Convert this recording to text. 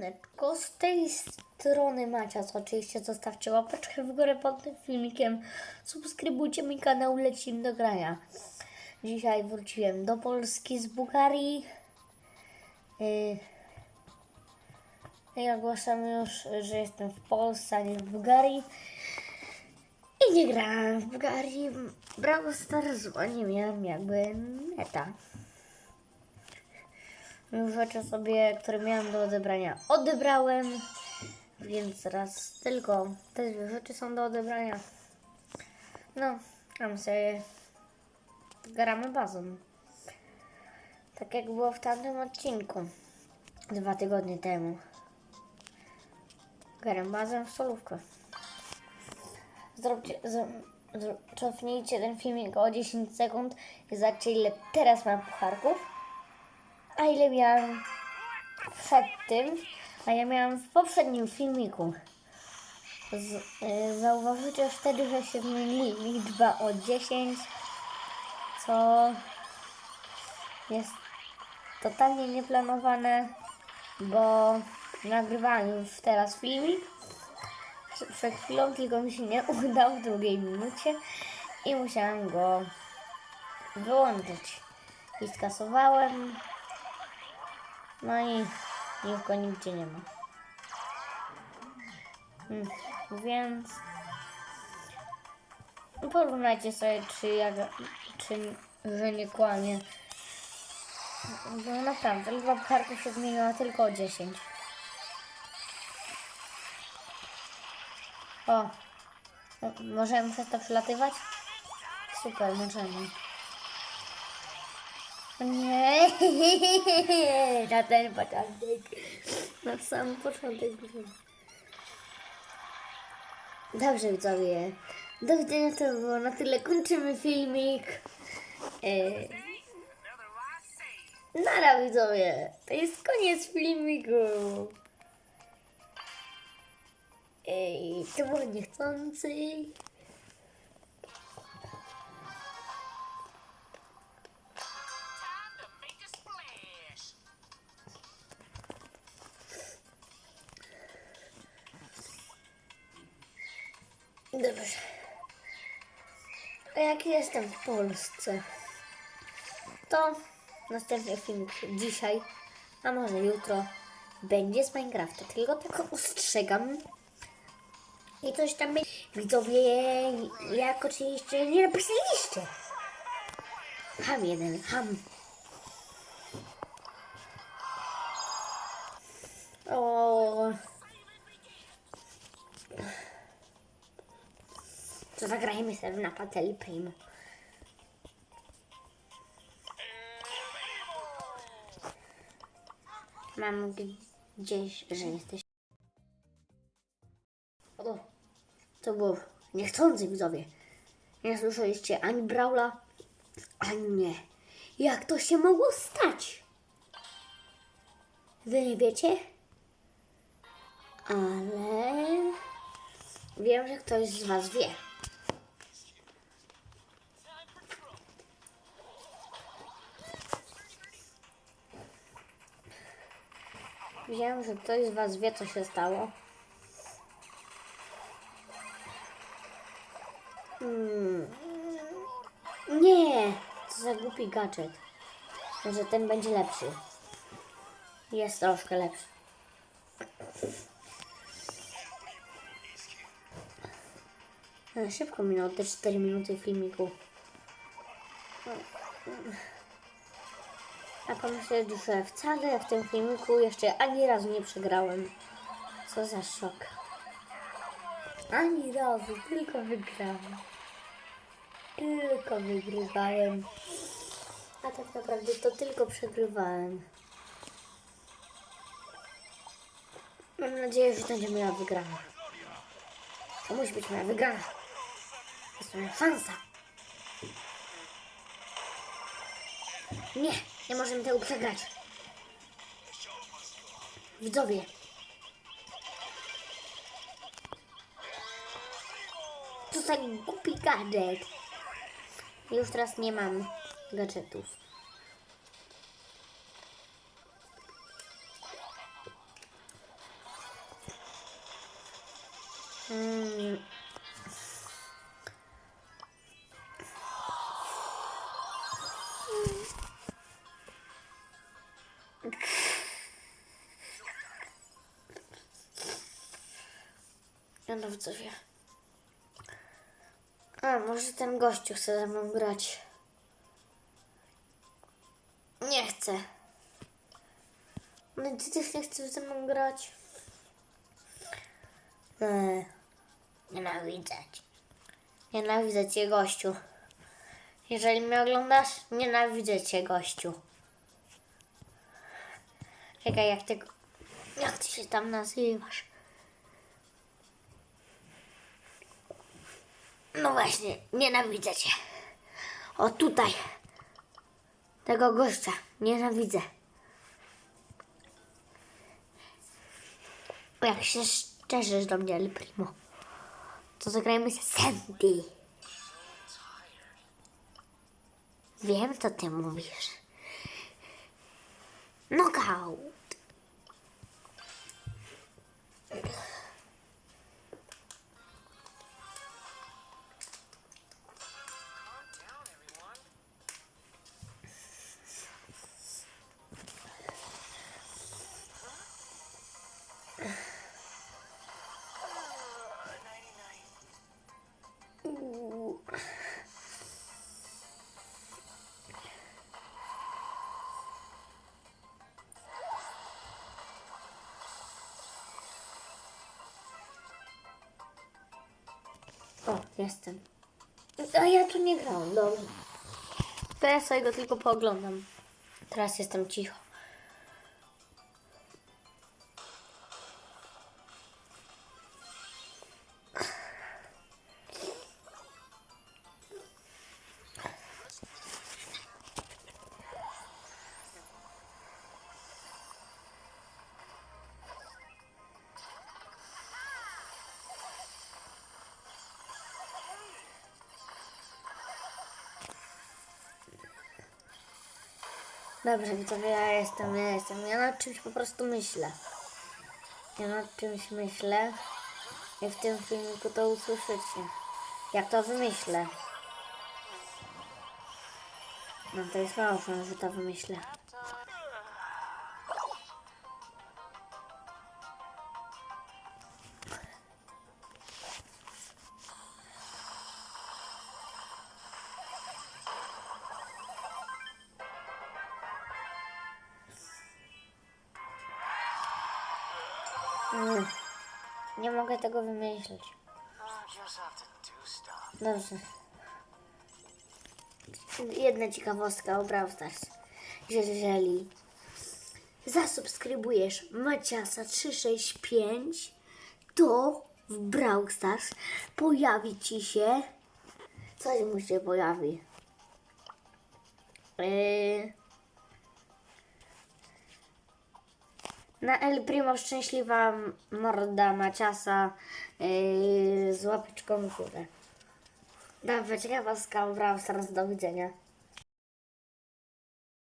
Siemaneczko, z tej strony Macias. Oczywiście zostawcie łapeczkę w górę pod tym filmikiem. Subskrybujcie mój kanał, lecimy do grania. Dzisiaj wróciłem do Polski z Bułgarii. I ogłaszam już, że jestem w Polsce, a nie w Bułgarii. I nie grałem w Bułgarii. Brawo Stars, bo nie miałem jakby meta. Rzeczy sobie, które miałam do odebrania, odebrałem. Więc teraz tylko te dwie rzeczy są do odebrania. No, tam sobie gramy bazą. Tak jak było w tamtym odcinku. Dwa tygodnie temu. Gram bazę w solówkę. Zróbcie, z, z, cofnijcie ten filmik o 10 sekund i zobaczcie ile teraz mam pucharków. A ile miałam przed tym, a ja miałam w poprzednim filmiku. Z, y, zauważycie wtedy, że się zmieni liczba o 10, co jest totalnie nieplanowane, bo nagrywałam już teraz filmik przed chwilą, tylko mi się nie udał w drugiej minucie i musiałam go wyłączyć. I skasowałem. No i już go nigdzie nie ma. Hmm, Więc porównajcie sobie, czy ja, czy, że nie kłamie. Bo naprawdę, liczba pucharków się zmieniła tylko o 10. O, o, możemy przez to przelatywać? Super, możemy. Nie, na ten początek. Na sam początek. Dobrze, widzowie. Do widzenia, to było na tyle. Kończymy filmik. Eee. Nara, widzowie. To jest koniec filmiku. Ej, to było niechcący. Dobrze. A jak jestem w Polsce, to następny filmik dzisiaj, a może jutro, będzie z Minecrafta. Tylko tak ostrzegam. I coś tam będzie. Widzowie, jak oczywiście nie napisaliście. Ham jeden, ham. O. To zagrajmy sobie w Napateli Primo. Mam gdzieś, że jesteś. O, to było niechcący widzowie. Nie słyszeliście ani Braula, ani mnie. Jak to się mogło stać? Wy nie wiecie? Ale wiem, że ktoś z Was wie. Wiem, że ktoś z Was wie, co się stało. Hmm. Nie, to za głupi gadżet. Może ten będzie lepszy. Jest troszkę lepszy. Ale szybko minęło te 4 minuty filmiku. A pomyśleć, że wcale w tym filmiku jeszcze ani razu nie przegrałem. Co za szok. Ani razu, tylko wygrałem. Tylko wygrywałem. A tak naprawdę to tylko przegrywałem. Mam nadzieję, że to będzie moja wygrana. To musi być moja wygrana. Jest moja szansa. Nie, nie możemy tego przegrać. Widzowie. Co za głupi gadżet. Już teraz nie mam gadżetów. Ja no co. A, może ten gościu chce ze mną grać. Nie chcę. No ty też nie chcesz ze mną grać? Eee, nienawidzę cię. Nienawidzę cię, gościu. Jeżeli mnie oglądasz, nienawidzę cię, gościu. Czekaj, jak ty... Jak ty się tam nazywasz? No właśnie, nienawidzę cię. O tutaj. Tego gościa. Nienawidzę. Jak się szczerzysz do mnie, El Primo, to zagrajmy się Sandy. Wiem, co ty mówisz. Knockout. O, jestem. A ja tu nie grałam, dobrze. Ja sobie go tylko pooglądam. Teraz jestem cicho. Dobrze, widzowie, ja jestem, ja jestem. Ja nad czymś po prostu myślę. Ja nad czymś myślę i w tym filmiku to usłyszycie. Jak to wymyślę. No to jest mało że to wymyślę. Mm. Nie mogę tego wymyślić. Dobrze. Jedna ciekawostka o Brawl Stars. Jeżeli zasubskrybujesz Maciasa 365, to w Brawl Stars pojawi Ci się... Coś mu się pojawi. Yy... Na El Primo szczęśliwa morda Maciasa yy, z łapeczką w górę. Dobra, ciekawostka Brawl Stars. Do widzenia.